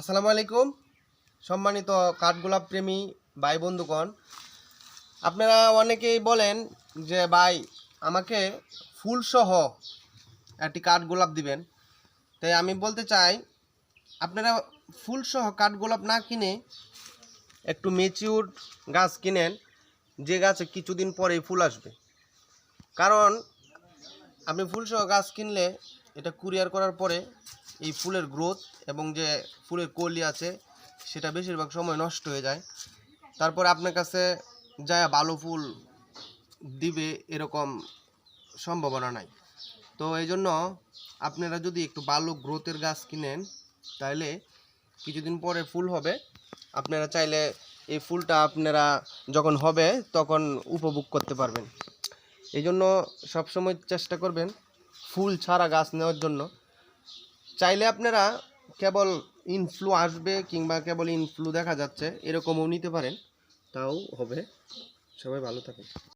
আসসালামু আলাইকুম। সম্মানিত কাঠগোলাপ প্রেমী ভাই বন্ধুগণ, আপনারা অনেকেই বলেন যে, ভাই, আমাকে ফুলসহ একটি কাঠগোলাপ দিবেন। তাই আমি বলতে চাই, আপনারা ফুলসহ কাঠগোলাপ না কিনে একটু মেচিউর গাছ কিনেন, যে গাছে কিছুদিন পরেই ফুল আসবে। কারণ, আপনি ফুলসহ গাছ কিনলে এটা কুরিয়ার করার পরে এই ফুলের গ্রোথ এবং যে ফুলের কলি আছে, সেটা বেশিরভাগ সময় নষ্ট হয়ে যায়। তারপরে আপনার কাছে যায় ভালো ফুল দিবে এরকম সম্ভাবনা নাই। তো এই জন্য আপনারা যদি একটু ভালো গ্রোথের গাছ কিনেন তাহলে কিছুদিন পরে ফুল হবে। আপনারা চাইলে এই ফুলটা আপনারা যখন হবে, তখন উপভোগ করতে পারবেন। এই জন্য সবসময় চেষ্টা করবেন ফুল ছাড়া গাছ নেওয়ার জন্য। চাইলে আপনারা কেবল ইনফ্লু আসবে কিংবা কেবল ইনফ্লু দেখা যাচ্ছে, এরকমও নিতে পারেন। তাও হবে। সবাই ভালো থাকুন।